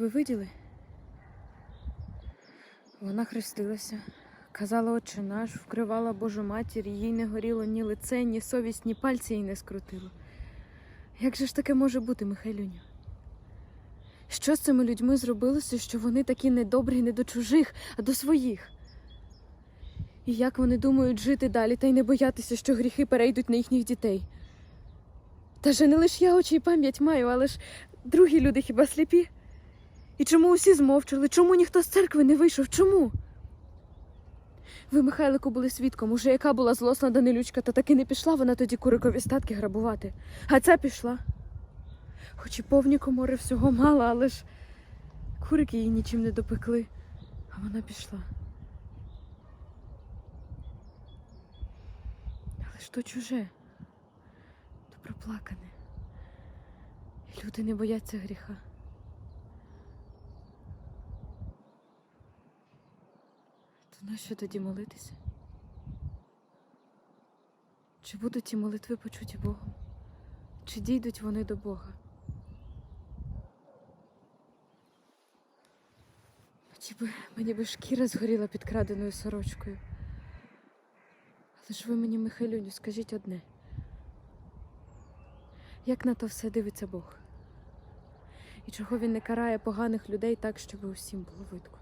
Ви виділи? Вона хрестилася, казала отче наш, вкривала Божу матір, їй не горіло ні лице, ні совість, ні пальці їй не скрутило. Як же ж таке може бути, Михайлюню? Що з цими людьми зробилося, що вони такі недобрі не до чужих, а до своїх? І як вони думають жити далі та й не боятися, що гріхи перейдуть на їхніх дітей? Та же не лише я очі й пам'ять маю, але ж другі люди хіба сліпі? І чому усі змовчали? Чому ніхто з церкви не вийшов? Чому? Ви, Михайлику, були свідком, уже яка була злосна Данилючка, та таки не пішла вона тоді курикові статки грабувати. А ця пішла. Хоч і повні комори всього мала, але ж курики її нічим не допекли, а вона пішла. Але ж то чуже, то проплакане. І люди не бояться гріха. То нащо тоді молитися? Чи будуть ті молитви почуті Богом? Чи дійдуть вони до Бога? Чи би мені би шкіра згоріла під краденою сорочкою? Але ж ви мені, Михайлюню, скажіть одне. Як на то все дивиться Бог? І чого він не карає поганих людей так, щоб усім було видко?